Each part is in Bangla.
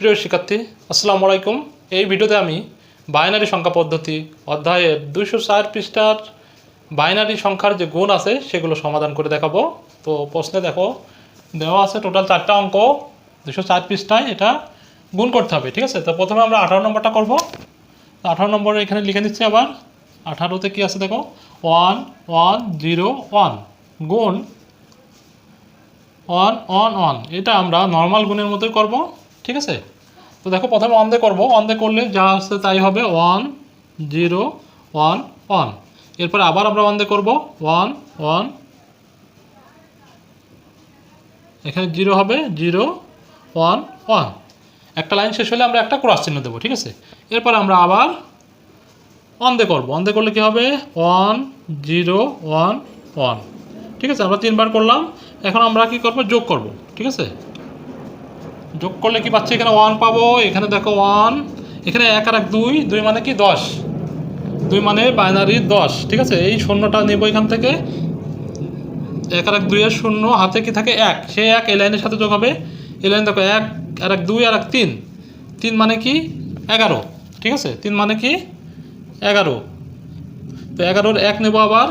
প্রিয় শিক্ষার্থী, আসসালামু আলাইকুম। এই ভিডিওতে আমি বাইনারি সংখ্যা পদ্ধতি অধ্যায়ের দুইশো চার পৃষ্ঠার বাইনারি সংখ্যার যে গুণ আছে, সেগুলো সমাধান করে দেখাবো। তো প্রশ্নে দেখো, দেওয়া আছে টোটাল চারটা অঙ্ক দুশো চার পৃষ্ঠায় এটা গুণ করতে হবে, ঠিক আছে? তো প্রথমে আমরা আঠারো নম্বরটা করব। আঠারো নম্বর এখানে লিখে দিচ্ছি আবার, আঠারোতে কি আছে দেখো? ওয়ান ওয়ান, জিরো, ওয়ান, গুণ, ওয়ান ওয়ান ওয়ান, এটা আমরা নর্মাল গুণের মতোই করব। ঠিক আছে? তো দেখো প্রথমে ওয়ান দিয়ে করব। ওয়ান দিয়ে করলে যা আসছে তাই হবে ওয়ান জিরো ওয়ান ওয়ান এরপরে আবার আমরা ওয়ান দিয়ে করব। ওয়ান ওয়ান এখানে জিরো হবে জিরো ওয়ান ওয়ান একটা লাইন শেষ হলে আমরা একটা ক্রস চিহ্ন দেবো, ঠিক আছে? এরপর আমরা আবার ওয়ান দিয়ে করব। ওয়ান দিয়ে করলে কী হবে? ওয়ান জিরো ওয়ান ওয়ান ঠিক আছে? আমরা তিনবার করলাম। এখন আমরা কি করব? যোগ করব। ঠিক আছে? যোগ করলে কি পাচ্ছি? এখানে ওয়ান পাবো। এখানে দেখো ওয়ান এখানে এক আর এক দুই। দুই মানে কি? দশ। দুই মানে বাইনারি দশ। ঠিক আছে? এই শূন্যটা নেব এখান থেকে। এক আর এক দুই দুইয়ের শূন্য হাতে কি থাকে? এক। সে এক, এই লাইনের সাথে যোগ হবে। এই লাইন দেখো, এক, আর এক দুই, আর এক তিন। তিন মানে কি? এগারো। ঠিক আছে? তিন মানে কি? এগারো। তো এগারোর এক নেব আবার।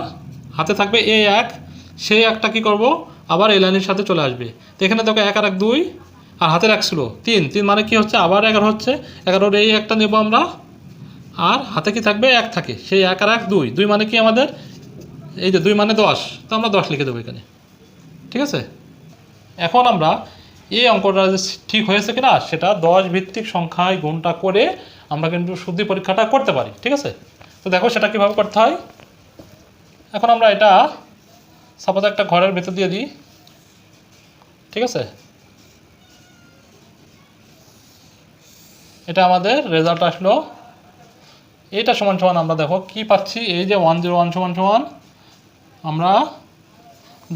হাতে থাকবে এ এক। সেই একটা কি করব? আবার এই লাইনের সাথে চলে আসবে। তো এখানে দেখো, এক আর এক দুই। আর এক ছিল তিন তিন মানে কি হচ্ছে? আবার এগারো হচ্ছে। এগারোর এই একটা নেব আমরা। আর হাতে কি থাকবে? এক থাকে। সেই এক আর এক, দুই। দুই মানে কি আমাদের? এই যে দুই মানে দশ। তো আমরা দশ লিখে দেবো এখানে। ঠিক আছে? এখন আমরা এই অঙ্কটা ঠিক হয়েছে কিনা, সেটা দশ ভিত্তিক সংখ্যায় গুণটা করে আমরা কিন্তু শুদ্ধি পরীক্ষাটা করতে পারি। ঠিক আছে? তো দেখো সেটা কীভাবে করতে হয়। এখন আমরা এটা সাপোজ একটা ঘরের ভেতর দিয়ে দিই। ঠিক আছে? এটা আমাদের রেজাল্ট আসলো। এটা সমান সমান আমরা দেখো কি পাচ্ছি? এই যে ওয়ান জিরো ওয়ান সমান সমান আমরা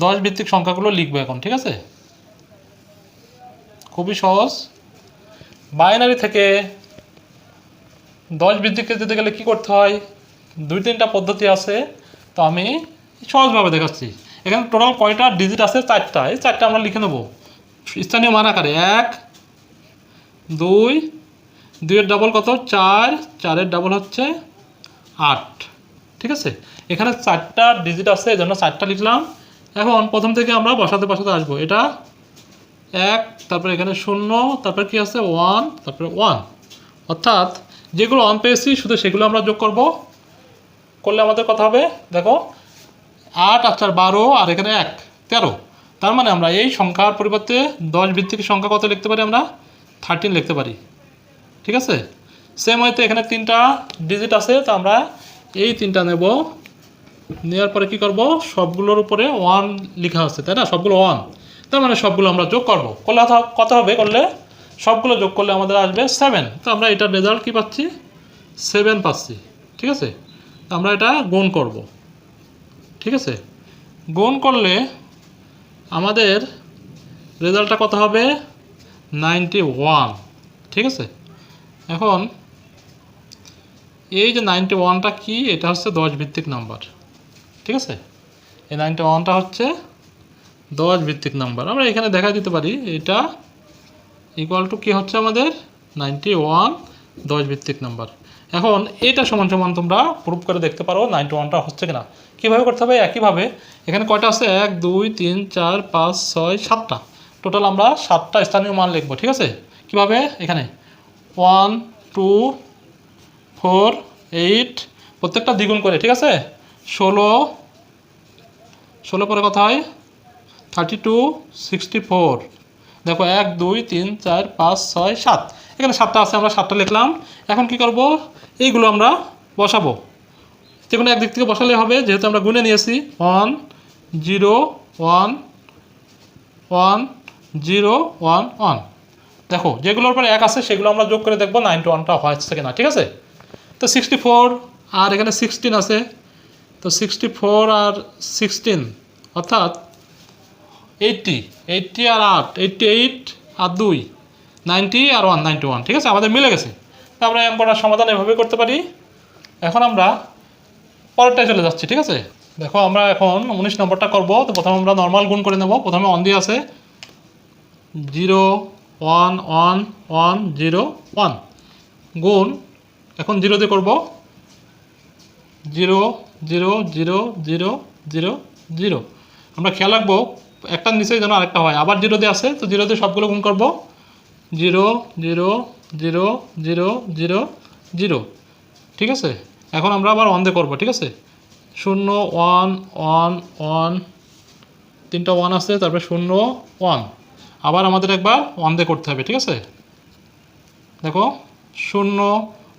দশ ভিত্তিক সংখ্যাগুলো লিখব এখন, ঠিক আছে? খুবই সহজ। বাইনারি থেকে দশ ভিত্তিকে যেতে গেলে কি করতে হয়? দুই তিনটা পদ্ধতি আছে, তো আমি সহজভাবে দেখাচ্ছি। এখানে টোটাল কয়টা ডিজিট আছে? চারটা। এই চারটা আমরা লিখে নেব। স্থানীয় মান আকারে এক, দুই দুইয়ের ডাবল কত? চার। চারের ডাবল হচ্ছে আট। ঠিক আছে? এখানে চারটা ডিজিট আছে, এই জন্য চারটা লিখলাম। এখন প্রথম থেকে আমরা বসাতে বসাতে আসব। এটা এক, তারপরে এখানে শূন্য, তারপরে কি আছে? ওয়ান, তারপরে ওয়ান। অর্থাৎ যেগুলো অন পেয়েছি, শুধু সেগুলো আমরা যোগ করব। করলে আমাদের কথা হবে, দেখো, আট আর চার, বারো, আর এখানে এক, তেরো। তার মানে আমরা এই সংখ্যার পরিবর্তে দশ ভিত্তিক সংখ্যা কত লিখতে পারি আমরা? থার্টিন লিখতে পারি। ঠিক আছে? সেম হয়তো এখানে তিনটা ডিজিট আছে, তো আমরা এই তিনটা নেব। নেওয়ার পরে কি করব? সবগুলোর উপরে ওয়ান লেখা আছে, তাই না? সবগুলো ওয়ান তার মানে সবগুলো আমরা যোগ করব। করলে কত হবে? করলে সবগুলো যোগ করলে আমাদের আসবে সেভেন তো আমরা এটার রেজাল্ট কি পাচ্ছি? সেভেন পাচ্ছি, ঠিক আছে? আমরা এটা গুণ করব, ঠিক আছে? গুণ করলে আমাদের রেজাল্টটা কত হবে? নাইনটি ওয়ান ঠিক আছে? এখন, এই যে নাইনটি ওয়ানটা কী, এটা হচ্ছে দশ ভিত্তিক নাম্বার, ঠিক আছে? এই নাইনটি ওয়ানটা হচ্ছে দশ ভিত্তিক নাম্বার। আমরা এখানে দেখা দিতে পারি, এটা ইকুয়াল টু কী হচ্ছে আমাদের? নাইনটি ওয়ান দশ ভিত্তিক নাম্বার। এখন, এটা সমান সমান তোমরা প্রুভ করে দেখতে পারো নাইনটি ওয়ানটা হচ্ছে কিনা। কীভাবে করতে হবে? একইভাবে, এখানে কয়টা আছে? এক, দুই, তিন, চার, পাঁচ, ছয়, সাতটা। টোটাল আমরা সাতটা স্থানীয় মান লিখব, ঠিক আছে? কীভাবে? এখানে। ওয়ান, টু, ফোর, এইট, প্রত্যেকটা দ্বিগুণ করে, ঠিক আছে? ষোলো ষোলো পরে কথা হয়, থার্টি টু, সিক্সটি ফোর। দেখো, এক, দুই, তিন, চার, পাঁচ, ছয়, সাত। এখানে সাতটা আছে, আমরা সাতটা লিখলাম। এখন কি করব? এইগুলো আমরা বসাবো। যে কোনো একদিক থেকে বসালে হবে, যেহেতু আমরা গুনে নিয়েছি। One, zero, one one, zero, one one. দেখো, যেগুলোর উপরে এক আছে, সেগুলো আমরা যোগ করে দেখব নাইনটি ওয়ানটা হচ্ছে কিনা, ঠিক আছে? তো সিক্সটি ফোর আর এখানে সিক্সটিন আছে। তো সিক্সটি ফোর আর সিক্সটিন অর্থাৎ এইটটি এইটটি আর আট এইটটি এইট আর দুই নাইনটি আর ওয়ান নাইনটি ওয়ান ঠিক আছে? আমাদের মিলে গেছে। তো আমরা অঙ্কটার সমাধান এভাবে করতে পারি। এখন আমরা পরেরটায় চলে যাচ্ছি, ঠিক আছে? দেখো, আমরা এখন উনিশ নম্বরটা করব। তো প্রথমে আমরা নর্মাল গুণ করে নেব। প্রথমে অন দিয়ে আছে। Zero one one one, zero, one. গুণ, এখন জিরো দিয়ে করব। Zero zero zero zero zero zero. আমরা খেয়াল রাখব একটার নিচে যেন আরেকটা হয়। আবার জিরো দিয়ে আছে তো জিরো দিয়ে সবগুলো গুণ করব। Zero zero zero zero zero zero. ঠিক আছে? এখন আমরা আবার ওয়ান দিয়ে করব, ঠিক আছে? শূন্য, ওয়ান ওয়ান ওয়ান। তিনটা ওয়ান আছে, তারপরে শূন্য, ওয়ান। আবার আমাদের একবার ওয়ান দিয়ে করতে হবে, ঠিক আছে? দেখো, শূন্য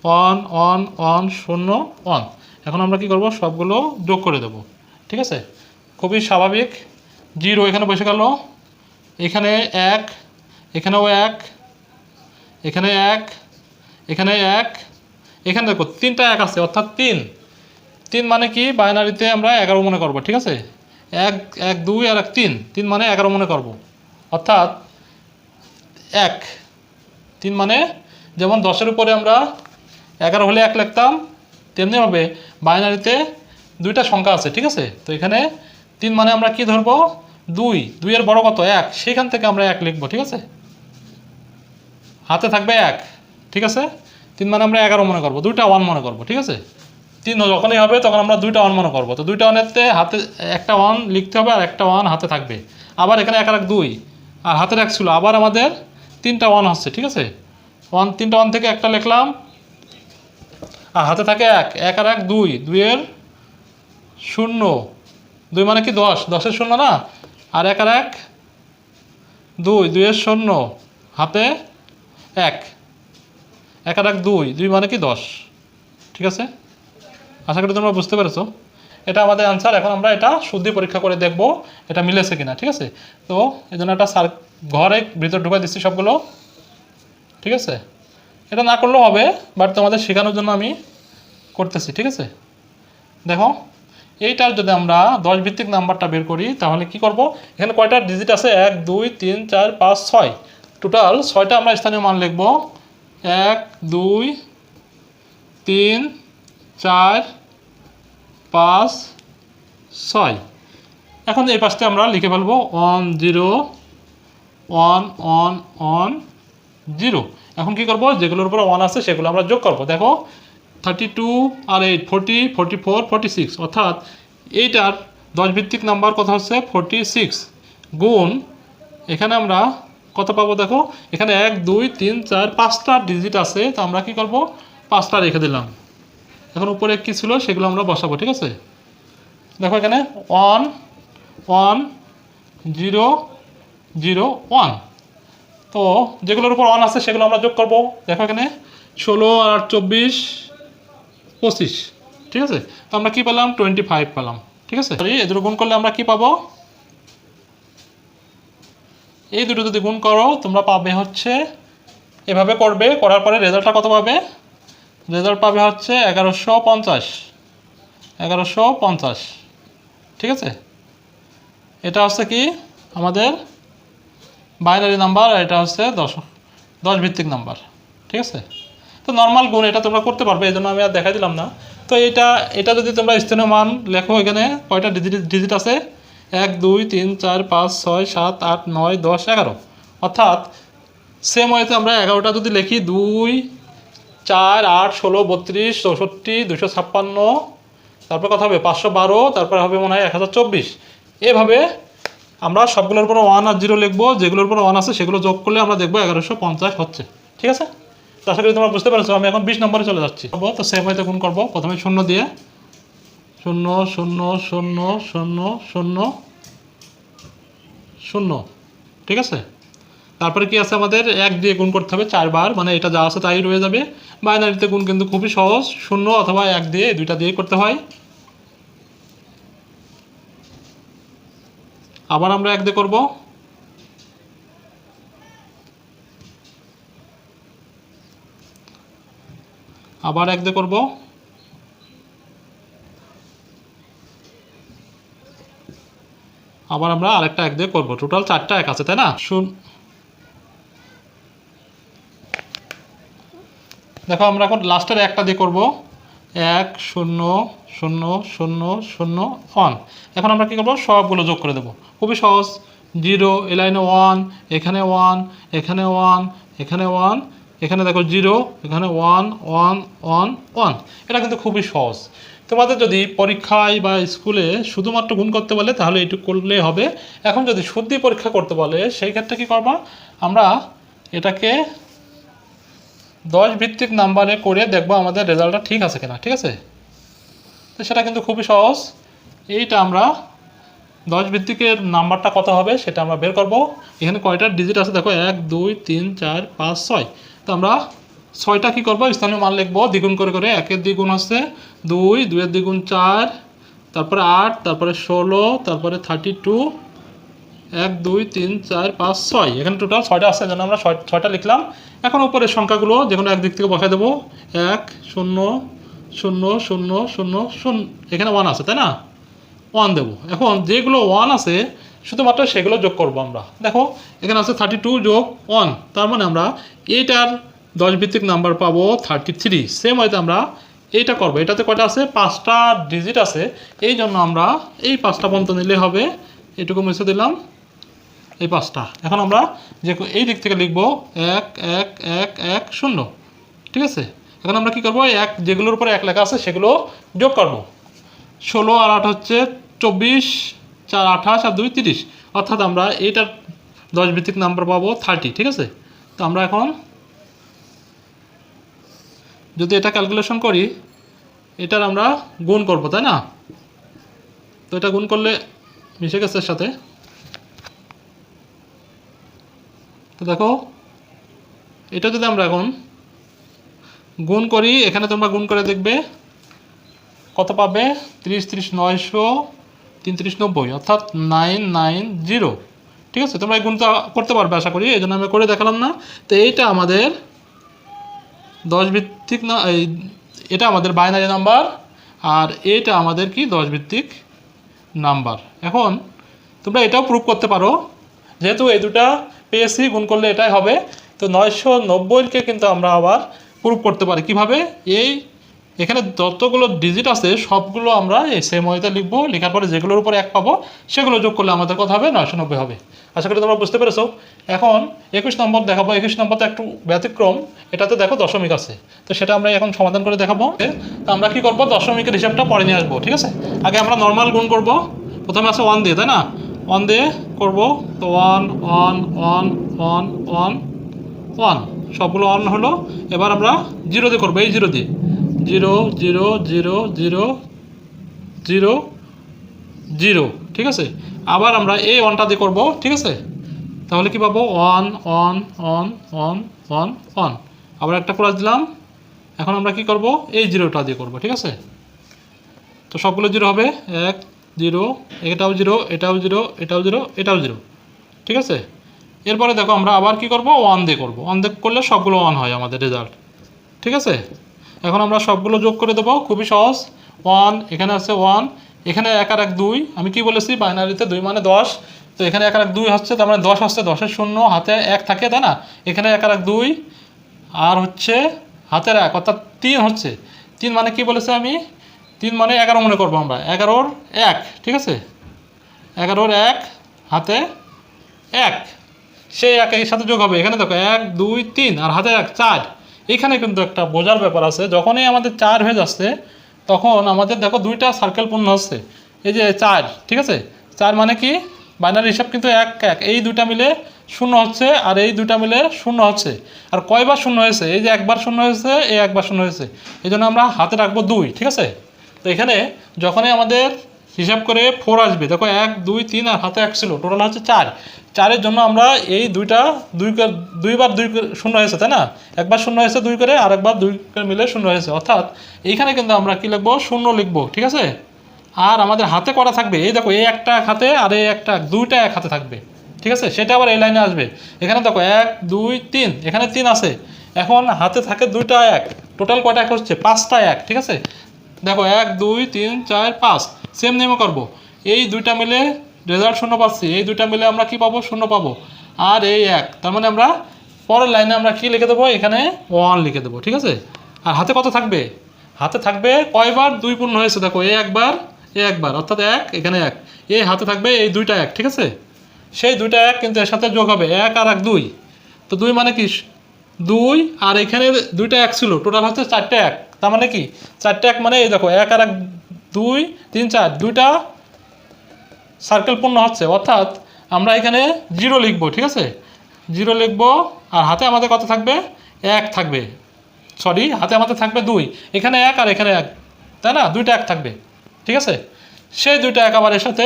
ওয়ান ওয়ান ওয়ান শূন্য ওয়ান এখন আমরা কি করব? সবগুলো যোগ করে দেব, ঠিক আছে? খুবই স্বাভাবিক। জিরো এখানে বসে গেল, এখানে এক, এখানেও এক, এখানে এক এখানে এক। এখানে দেখো, তিনটা এক আছে, অর্থাৎ তিন। তিন মানে কি? বাইনারিতে আমরা এগারো মনে করব, ঠিক আছে? এক এক, দুই আর এক, তিন। তিন মানে এগারো মনে করব। অর্থাৎ এক। তিন মানে যেমন দশের উপরে আমরা এগারো হলে এক লিখতাম, তেমনি হবে। বাইনারিতে দুইটা সংখ্যা আছে, ঠিক আছে? তো এখানে তিন মানে আমরা কি ধরবো? দুই। দুইয়ের বড় কত? এক। সেখান থেকে আমরা এক লিখব, ঠিক আছে? হাতে থাকবে এক, ঠিক আছে? তিন মানে আমরা এগারো মনে করব, দুইটা ওয়ান মনে করব, ঠিক আছে? তিন যখনই হবে তখন আমরা দুইটা ওয়ান মনে করব। তো দুইটা ওয়ানেতে হাতে, একটা ওয়ান লিখতে হবে আর একটা ওয়ান হাতে থাকবে। আবার এখানে এক আর এক দুই। আর হাতের এক ছিল আবার আমাদের তিনটা ওয়ান হচ্ছে, ঠিক আছে? ওয়ান তিনটা ওয়ান থেকে একটা লিখলাম। আর হাতে থাকে এক। এক আর এক, দুই। দুইয়ের শূন্য। দুই মানে কি? দশ। দশের শূন্য না? আর এক আর এক, দুই। দুইয়ের শূন্য। হাতে এক। এক আর এক, দুই। দুই মানে কি? দশ। ঠিক আছে? আশা করি তোমরা বুঝতে পেরেছ। এটা আমাদের আনসার এখন আমরা এটা শুদ্ধি পরীক্ষা করে দেখব এটা মিলেছে কিনা, ঠিক আছে? তো এই জন্য একটা সার ঘরে ভিতর ঢুকাই দিচ্ছি সবগুলো, ঠিক আছে? এটা না করলেও হবে বাট তোমাদের শেখানোর জন্য আমি করতেছি, ঠিক আছে? দেখো, এইটার যদি আমরা দশ ভিত্তিক নাম্বারটা বের করি, তাহলে কি করব? এখানে কয়টা ডিজিট আছে? এক, দুই, তিন, চার, পাঁচ, ছয়। টোটাল ছয়টা আমরা স্থানীয় মান লিখব। এক, দুই, তিন, চার পাঁচ, ছয়। এখন এই পাশটা আমরা লিখে ফেলব। One, zero, one one one, zero. এখন কি করব? যেগুলোর উপর ওয়ান আছে, সেগুলো আমরা যোগ করব। দেখো থার্টি টু আর eight forty forty four forty six অর্থাৎ এইটার দশ ভিত্তিক নাম্বার কথা হচ্ছে? ফোরটি সিক্স গুণ, এখানে আমরা কত পাবো দেখো? এখানে এক, দুই, তিন, চার, পাঁচটা ডিজিট আছে। তো আমরা কি করব? পাঁচটা রেখে দিলাম। এখন উপরে কী ছিল সেগুলো আমরা বসাবো, ঠিক আছে? দেখো এখানে one one zero zero one তো যেগুলোর উপর ওয়ান আছে সেগুলো আমরা যোগ করব। দেখো এখানে ষোলো আর চব্বিশ পঁচিশ, ঠিক আছে? তো আমরা কী পেলাম? টোয়েন্টি ফাইভ পেলাম, ঠিক আছে? এই দুটো গুণ করলে আমরা কি পাবো? এই দুটো যদি গুণ করো, তোমরা পাবে হচ্ছে, এভাবে করবে, করার পরে রেজাল্টটা কত পাবে? রেজাল্ট পাবে হচ্ছে এগারোশো পঞ্চাশ। এগারোশো পঞ্চাশ। ঠিক আছে? এটা হচ্ছে কি? আমাদের বাইনারি নাম্বার আর এটা হচ্ছে দশ। দশ ভিত্তিক নাম্বার ঠিক আছে? তো নর্মাল গুণ এটা তোমরা করতে পারবে এই জন্য আমি আর দেখাই দিলাম না। তো এটা এটা যদি তোমরা স্থানীয় মান লেখো এখানে, কয়টা ডিজিট ডিজিট আছে? এক, দুই, তিন, চার, পাঁচ, ছয়, সাত, আট, নয়, দশ, এগারো। অর্থাৎ সেম ওয়েতে আমরা এগারোটা যদি লিখি, দুই চার, আট, ষোলো, বত্রিশ, চৌষট্টি দুশো ছাপ্পান্ন, তারপর কথা হবে পাঁচশো বারো, তারপর হবে মনে হয় এক হাজার চব্বিশ। এভাবে আমরা সবগুলোর উপর ওয়ান আর জিরো লিখব, যেগুলোর উপর ওয়ান আছে সেগুলো যোগ করলে আমরা দেখব এগারোশো পঞ্চাশ হচ্ছে। ঠিক আছে? তো আশা করি তোমরা বুঝতে পারছ, আমি এখন বিশ নম্বরে চলে যাচ্ছি। তো সেম হয়তো গুণ করব। প্রথমে শূন্য দিয়ে, শূন্য শূন্য শূন্য শূন্য শূন্য শূন্য। ঠিক আছে? তারপরে কি আছে আমাদের? এক দিয়ে গুণ করতে হবে চারবার মানে এটা যা আছে তাই রয়ে যাবে। বাইনারিতে গুণ কিন্তু খুবই সহজ, শূন্য অথবা এক দিয়ে, দুইটা দিয়ে করতে হয়। আবার আমরা এক দিয়ে করব। আবার এক দিয়ে করব। আবার আমরা আরেকটা এক দিয়ে করব। টোটাল চারটা এক আছে, তাই না? শুন দেখো, আমরা এখন লাস্টের একটা দিয়ে করব। এক, শূন্য শূন্য শূন্য শূন্য ওয়ান এখন আমরা কী করব? সবগুলো যোগ করে দেবো। খুবই সহজ। জিরো, এই লাইনে ওয়ান এখানে ওয়ান এখানে ওয়ান এখানে ওয়ান এখানে দেখো জিরো, এখানে ওয়ান ওয়ান ওয়ান ওয়ান এটা কিন্তু খুবই সহজ। তোমাদের যদি পরীক্ষায় বা স্কুলে শুধুমাত্র গুণ করতে বলে, তাহলে এইটুকু করলে হবে। এখন যদি শুদ্ধি পরীক্ষা করতে বলে, সেই ক্ষেত্রে কী করবা? আমরা এটাকে দশ ভিত্তিক নাম্বারে করে দেখব আমাদের রেজাল্টটা ঠিক আছে কিনা, ঠিক আছে? তো সেটা কিন্তু খুবই সহজ। এইটা আমরা দশ ভিত্তিকের নাম্বারটা কত হবে সেটা আমরা বের করব। এখানে কয়টা ডিজিট আছে? দেখো, এক, দুই, তিন, চার, পাঁচ, ছয়। তো আমরা ছয়টা কী করব? স্থানীয় মান লিখব, দ্বিগুণ করে করে একের দ্বিগুণ হচ্ছে দুই, দুইয়ের দ্বিগুণ চার, তারপরে আট, তারপরে ষোলো, তারপরে থার্টি টু এক, দুই, তিন, চার, পাঁচ, ছয়। এখানে টোটাল ছয়টা আছে, যেন আমরা ছয়, ছয়টা লিখলাম। এখন উপরের সংখ্যাগুলো যে কোনো একদিক থেকে বসাই দেবো। এক, শূন্য শূন্য শূন্য শূন্য শূন্য। এখানে ওয়ান আছে, তাই না? ওয়ান দেবো। এখন যেগুলো ওয়ান আছে, শুধুমাত্র সেগুলো যোগ করব আমরা। দেখো, এখানে আছে থার্টি টু যোগ ওয়ান তার মানে আমরা এইটার দশ ভিত্তিক নাম্বার পাবো থার্টি থ্রি সেম হয়তো আমরা এইটা করব। এটাতে কয়টা আছে? পাঁচটা ডিজিট আছে। এই জন্য আমরা এই পাঁচটা পর্যন্ত নিলে হবে। এটুকু মুছে দিলাম। এই পাঁচটা। এখন আমরা যে এই দিক থেকে লিখব এক এক এক এক, শূন্য। ঠিক আছে? এখন আমরা কি করব? এক যেগুলোর উপরে এক লেখা আছে, সেগুলো যোগ করব। ষোলো আর আট হচ্ছে চব্বিশ, চার আঠাশ, আর দুই তিরিশ। অর্থাৎ আমরা এইটার দশ ভিত্তিক নাম্বার পাবো থার্টি ঠিক আছে? তো আমরা এখন যদি এটা ক্যালকুলেশন করি, এটার আমরা গুণ করব, তাই না? তো এটা গুণ করলে মিশে গেছে সাথে। তো দেখো, এটা যদি আমরা এখন গুণ করি, এখানে তোমরা গুণ করে দেখবে, কত পাবে? তিরিশ তিরিশ, নয়শো তিন তিরিশ নব্বই, অর্থাৎ নাইন নাইন, জিরো। ঠিক আছে? তোমরা এই গুণটা করতে পারবে, আশা করি, এই জন্য আমি করে দেখালাম না। তো এইটা আমাদের দশ ভিত্তিক না, এই এটা আমাদের বাইনারি নাম্বার আর এটা আমাদের কি? দশ ভিত্তিক নাম্বার এখন তোমরা এটাও প্রুভ করতে পারো, যেহেতু এই দুটা পেয়েছি, গুণ করলে এটাই হবে। তো নয়শো নব্বইকে কিন্তু আমরা আবার প্রুভ করতে পারি। কীভাবে? এই এখানে যতগুলো ডিজিট আছে, সবগুলো আমরা এই সেম ওয়েতে লিখব। লেখার পরে যেগুলোর উপরে এক পাবো, সেগুলো যোগ করলে আমাদের কথা হবে? নয়শো নব্বই হবে। আশা করি তোমরা বুঝতে পেরেছ। এখন একুশ নম্বর দেখাবো। একুশ নম্বর তো একটু ব্যতিক্রম। এটাতে দেখো দশমিক আছে। তো সেটা আমরা এখন সমাধান করে দেখাবো। তো আমরা কি করব? দশমিকের হিসাবটা পরে নিয়ে আসব, ঠিক আছে? আগে আমরা নর্মাল গুণ করব। প্রথমে আছে ওয়ান দিয়ে, তাই না? ওয়ান দিয়ে করব তো one one one one one one সবগুলো অন হলো, এবার আমরা জিরো দিয়ে করব, এই জিরো দিয়ে। Zero zero zero zero zero zero ঠিক আছে? আবার আমরা এই ওয়ানটা দিয়ে করব, ঠিক আছে? তাহলে কি পাবো? One one one one one one আবার একটা ক্রস দিলাম। এখন আমরা কি করব? এই জিরোটা দিয়ে করব, ঠিক আছে? তো সবগুলো জিরো হবে। এক জিরো, এটাও জিরো এটাও জিরো এটাও জিরো এটাও জিরো। ঠিক আছে? এরপরে দেখো আমরা আবার কি করব? ওয়ান দিয়ে করব। ওয়ান দিয়ে করলে সবগুলো ওয়ান হয় আমাদের রেজাল্ট ঠিক আছে? এখন আমরা সবগুলো যোগ করে দেবো। খুবই সহজ। ওয়ান এখানে আছে ওয়ান এখানে এক আর এক দুই। আমি কি বলেছি? বাইনারিতে দুই মানে দশ। তো এখানে এক আর এক দুই হচ্ছে, তার মানে দশ হচ্ছে দশের শূন্য হাতে এক থাকে, তাই না? এখানে এক আর এক দুই, আর হচ্ছে হাতের এক, অর্থাৎ তিন হচ্ছে। তিন মানে কি বলেছে আমি? তিন মানে এগারো মনে করব আমরা। এগারোর এক, ঠিক আছে? এগারোর এক, হাতে এক। সেই এর সাথে যোগ হবে। এখানে দেখো, এক, দুই, তিন আর হাতে এক, চার। এখানে কিন্তু একটা বোঝার ব্যাপার আছে। যখনই আমাদের চার হয়ে যাচ্ছে, তখন আমাদের দেখো দুইটা সার্কেল পূর্ণ হচ্ছে। এই যে চার, ঠিক আছে? চার মানে কি? বাইনারি হিসাব কিন্তু এক এক। এই দুইটা মিলে শূন্য হচ্ছে আর এই দুইটা মিলে শূন্য হচ্ছে। আর কয়বার শূন্য হয়েছে? এই যে একবার শূন্য হয়েছে, এই একবার শূন্য হয়েছে। এই জন্য আমরা হাতে রাখব দুই, ঠিক আছে? তো এখানে যখনই আমাদের হিসাব করে ফোর আসবে, দেখো এক, দুই, তিন আর হাতে এক ছিল টোটাল হচ্ছে চার। চারের জন্য আমরা এই দুইটা দুই দুইবার দুই করে শূন্য হয়েছে, তাই না? একবার শূন্য হয়েছে দুই করে, আর একবার দুই করে মিলে শূন্য হয়েছে। অর্থাৎ এইখানে কিন্তু আমরা কি লিখব? শূন্য লিখব, ঠিক আছে? আর আমাদের হাতে করা থাকবে? এই দেখো, এই একটা এক হাতে, আর এই একটা দুইটা এক হাতে থাকবে, ঠিক আছে? সেটা আবার এই লাইনে আসবে। এখানে দেখো, এক, দুই, তিন, এখানে তিন আছে। এখন হাতে থাকে দুইটা এক টোটাল কয়টা এক হচ্ছে? পাঁচটা এক, ঠিক আছে? দেখো, এক, দুই, তিন, চার, পাঁচ। সেম নেমে করব। এই দুইটা মিলে রেজাল্ট শূন্য পাচ্ছি। এই দুইটা মিলে আমরা কি পাবো? শূন্য পাবো। আর এই এক। তার মানে আমরা পরের লাইনে আমরা কি লিখে দেবো? এখানে ওয়ান লিখে দেবো, ঠিক আছে? আর হাতে কত থাকবে? হাতে থাকবে কয়বার? দুই পূর্ণ হয়েছে। দেখো এই একবার, এ একবার, অর্থাৎ এক, এখানে এক। এই হাতে থাকবে এই দুইটা এক, ঠিক আছে? সেই দুইটা এক কিন্তু এর সাথে যোগ হবে। এক আর এক, দুই। তো দুই মানে কি? দুই, আর এখানে দুইটা এক ছিল। টোটাল হচ্ছে চারটে এক। তার মানে কি? চারটে এক মানে এই দেখো, এক আর এক দুই, তিন চার, দুইটা সার্কেল পূর্ণ হচ্ছে। অর্থাৎ আমরা এখানে জিরো লিখব, ঠিক আছে? জিরো লিখব, আর হাতে আমাদের কত থাকবে? এক থাকবে। সরি হাতে আমাদের থাকবে দুই। এখানে এক আর এখানে এক, তাই না? দুইটা এক থাকবে, ঠিক আছে? সেই দুইটা এক আবার এর সাথে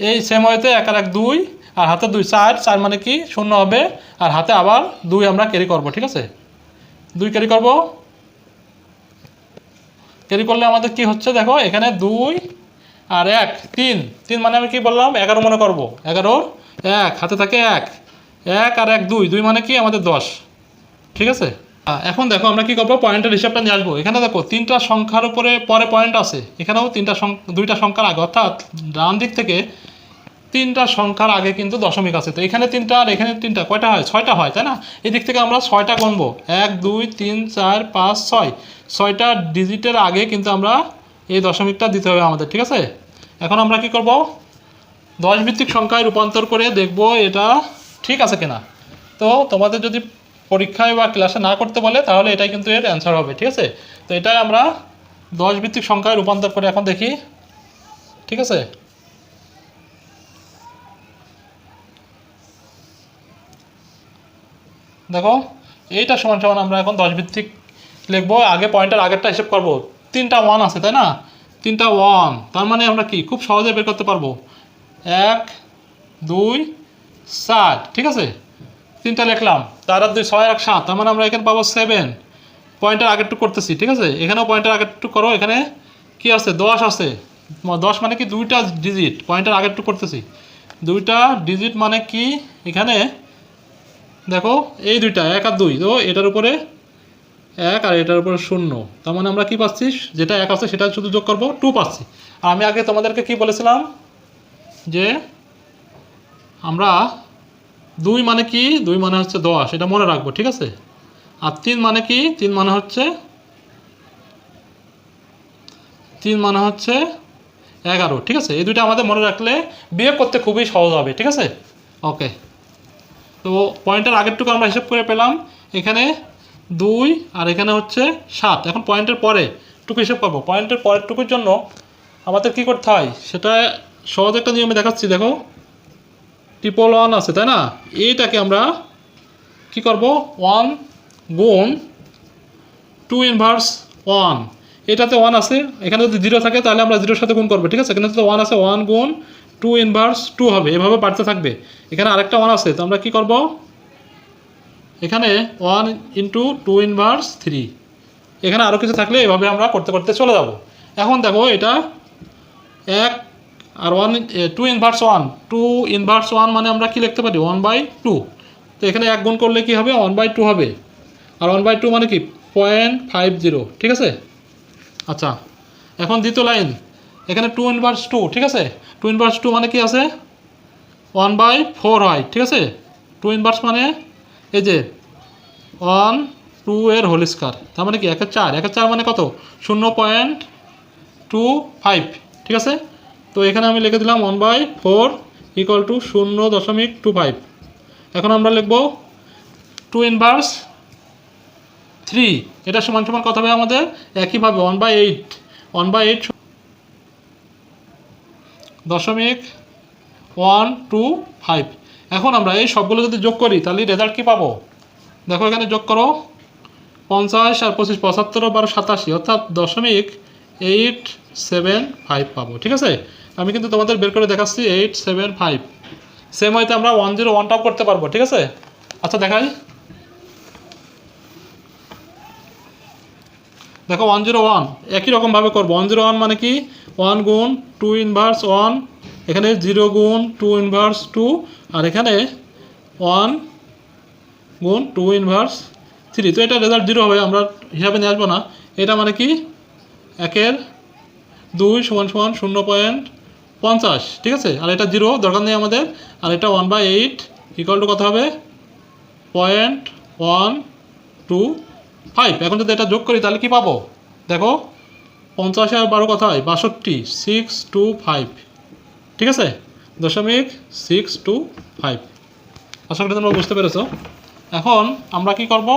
এই সেম ওয়েতে এক আর এক দুই, আর হাতে দুই চার চার মানে কি? শূন্য হবে, আর হাতে আবার দুই আমরা ক্যারি করব, ঠিক আছে? দুই ক্যারি করব ক্যারি করলে আমাদের কি হচ্ছে? দেখো, এখানে দুই আর এক, তিন। তিন মানে আমি কি বললাম? এগারো মনে করব। এগারো এক, হাতে থাকে এক। এক আর এক, দুই। দুই মানে কি? আমাদের দশ। ঠিক আছে? এখন দেখো, আমরা কি করব? পয়েন্টের হিসাবটা নিয়ে আসব। এখানে দেখো, তিনটা সংখ্যার উপরে পরে পয়েন্ট আছে। এখানেও তিনটা দুইটা সংখ্যার আগে। অর্থাৎ ডান দিক থেকে তিনটা সংখ্যার আগে কিন্তু দশমিক আছে। তো এখানে তিনটা আর এখানে তিনটা, কয়টা হয়? ছয়টা হয়, তাই না? এই দিক থেকে আমরা ছয়টা গুনবো। এক, দুই, তিন, চার, পাঁচ, ছয়। ছয়টা ডিজিটের আগে কিন্তু আমরা এই দশমিকটা দিতে হবে আমাদের, ঠিক আছে? এখন আমরা কি করব? দশ ভিত্তিক সংখ্যায় রূপান্তর করে দেখব এটা ঠিক আছে কিনা। তো তোমাদের যদি পরীক্ষায় বা ক্লাসে না করতে বলে, তাহলে এটাই কিন্তু এর অ্যান্সার হবে, ঠিক আছে? তো এটাই আমরা দশ ভিত্তিক সংখ্যায় রূপান্তর করে এখন দেখি, ঠিক আছে? দেখো, এইটা সমান সমান আমরা এখন দশ ভিত্তিক লিখব। আগে পয়েন্টের আগেরটা হিসেব করব। তিনটা ওয়ান আছে, তাই না? তিনটা ওয়ান তার মানে আমরা কি? খুব সহজে বের করতে পারব। এক, দুই সাত ঠিক আছে? তিনটা লিখলাম। তার আর দুই, ছয় এক, সাত। তার মানে আমরা এখানে পাবো সেভেন পয়েন্টের আগেরটু করতেছি, ঠিক আছে? এখানেও পয়েন্টের আগেরটু করো। এখানে কি আছে? দশ আছে। দশ মানে কি? দুইটা ডিজিট পয়েন্টের আগেরটু করতেছি। দুইটা ডিজিট মানে কি? এখানে দেখো, এই দুইটা, এক আর দুই। তো এটার উপরে এক আর এটার উপরে শূন্য। তার মানে আমরা কি পাচ্ছি? যেটা এক আছে, সেটা শুধু যোগ করব টু পাচ্ছি। আর আমি আগে তোমাদেরকে কি বলেছিলাম? যে আমরা দুই মানে কি? দুই মানে হচ্ছে দশ, এটা মনে রাখব, ঠিক আছে? আর তিন মানে কি? তিন মানে হচ্ছে তিন মানে হচ্ছে এগারো, ঠিক আছে? এই দুইটা আমাদের মনে রাখলে বিয়ে করতে খুবই সহজ হবে, ঠিক আছে? ওকে তো পয়েন্টের আগেরটুকু আমরা হিসেব করে পেলাম। এখানে দুই আর এখানে হচ্ছে সাত। এখন পয়েন্টের পরে টুকু হিসেব করব। পয়েন্টের পরের টুকুর জন্য আমাদের কি করতে হয়? সেটা সহজ একটা নিয়মে দেখাচ্ছি, দেখো। ট্রিপল ওয়ান আছে, তাই না? এইটাকে আমরা কি করব? ওয়ান গুণ টু ইনভার্স ওয়ান এটাতে ওয়ান আছে। এখানে যদি জিরো থাকে, তাহলে আমরা জিরোর সাথে গুণ করব, ঠিক আছে? এখানে তো ওয়ান আছে ওয়ান গুণ টু ইনভার্স টু হবে। এভাবে বাড়তে থাকবে। এখানে আরেকটা ওয়ান আছে, তো আমরা কি করব? এখানে one into two inverse three এখানে আরও কিছু থাকলে এভাবে আমরা করতে করতে চলে যাব। এখন দেখো এটা এক আর one two inverse one two inverse one মানে আমরা কি লিখতে পারি? ওয়ান বাই টু তো এখানে এক গুণ করলে কি হবে? ওয়ান বাই টু হবে। আর ওয়ান বাই টু মানে কি? পয়েন্ট ফাইভ জিরো ঠিক আছে? আচ্ছা। এখন দ্বিতীয় লাইন এখানে টু ইনভার্স টু ঠিক আছে? টু ইনভার্স টু মানে কি আছে? ওয়ান বাই ফোর হয় ঠিক আছে? টু ইনভার্স মানে এই যে ওয়ান টু এর হোল স্কোয়ার তার মানে কি? একের চার একের চার মানে কত? শূন্য পয়েন্ট টু ফাইভ ঠিক আছে? তো এখানে আমি লিখে দিলাম one by four equal to শূন্য দশমিক টু ফাইভ এখন আমরা লিখব টু ইনভার্স থ্রি এটা সমান সমান কত হবে আমাদের? একইভাবে one by eight one by eight দশমিক ওয়ান টু ফাইভ। এখন আমরা এই সবগুলো যদি যোগ করি, তাহলে রেজাল্ট কী পাবো? দেখো এখানে যোগ করো, পঞ্চাশ আর পঁচিশ, পঁচাত্তর, বারো, সাতাশি, অর্থাৎ দশমিক এইট সেভেন ফাইভ পাবো, ঠিক আছে? আমি কিন্তু তোমাদের বের করে দেখাচ্ছি এইট সেভেন ফাইভ সেম হয়তো আমরা ওয়ান জিরো ওয়ানটাও করতে পারব, ঠিক আছে? আচ্ছা দেখাই। দেখো ওয়ান জিরো ওয়ান একই রকমভাবে করব। ওয়ান জিরো ওয়ান মানে কি? ওয়ান গুণ টু ইনভার্স ওয়ান এখানে জিরো গুণ টু ইনভার্স টু আর এখানে ওয়ান গুণ টু ইনভার্স থ্রি তো এটা রেজাল্ট জিরো হবে, আমরা হিসাবে নিয়ে আসব না। এটা মানে কি? একের দুই সমান সমান শূন্য পয়েন্ট পঞ্চাশ, ঠিক আছে? আর এটা জিরো দরকার নেই আমাদের। আর এটা one by eight equal to কত হবে? পয়েন্ট ওয়ান টু ফাইভ এখন যদি এটা যোগ করি, তাহলে কি পাবো? দেখো, পঞ্চাশে আর বারো কথা হয় বাষট্টি সিক্স টু ফাইভ ঠিক আছে? দশমিক সিক্স টু ফাইভ আশা করি তোমরা বুঝতে পেরেছ। এখন আমরা কি করব?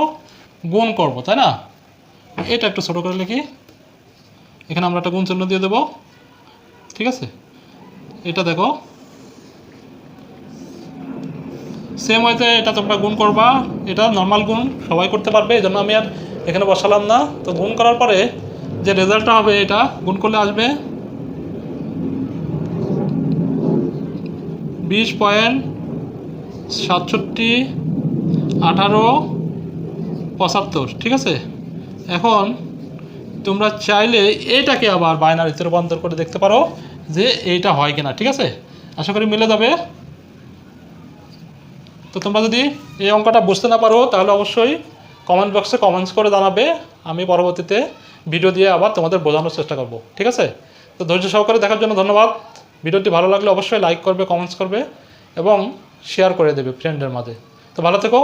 গুণ করব, তাই না? এটা একটু ছোটো করে লিখি। এখানে আমরা একটা গুণ চিহ্ন দিয়ে দেবো। ঠিক আছে? এটা দেখো সেম ওয়েতে এটা তোমরা গুণ করবা, এটা নর্মাল গুণ, সবাই করতে পারবে, এই জন্য আমি আর এখানে বসালাম না। তো গুণ করার পরে যে রেজাল্টটা হবে, এটা গুণ করলে আসবে বিশ পয়েন্ট সাতষট্টি আঠারো পঁচাত্তর, ঠিক আছে? এখন তোমরা চাইলে এটাকে আবার বাইনারিতে রূপান্তর করে দেখতে পারো যে এইটা হয় কিনা, ঠিক আছে? আশা করি মিলে যাবে। তো তোমরা যদি এই অঙ্কটা বুঝতে না পারো, তাহলে অবশ্যই কমেন্ট বক্সে কমেন্টস করে জানাবে। আমি পরবর্তীতে ভিডিও দিয়ে আবার তোমাদের বোঝানোর চেষ্টা করব, ঠিক আছে? তো ধৈর্য সহকারে দেখার জন্য ধন্যবাদ। ভিডিওটি ভালো লাগলে অবশ্যই লাইক করবে কমেন্টস করবে এবং শেয়ার করে দেবে ফ্রেন্ডের মাঝে। তো ভালো থেকো।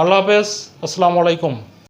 আল্লাহ হাফেজ। আসসালামু আলাইকুম।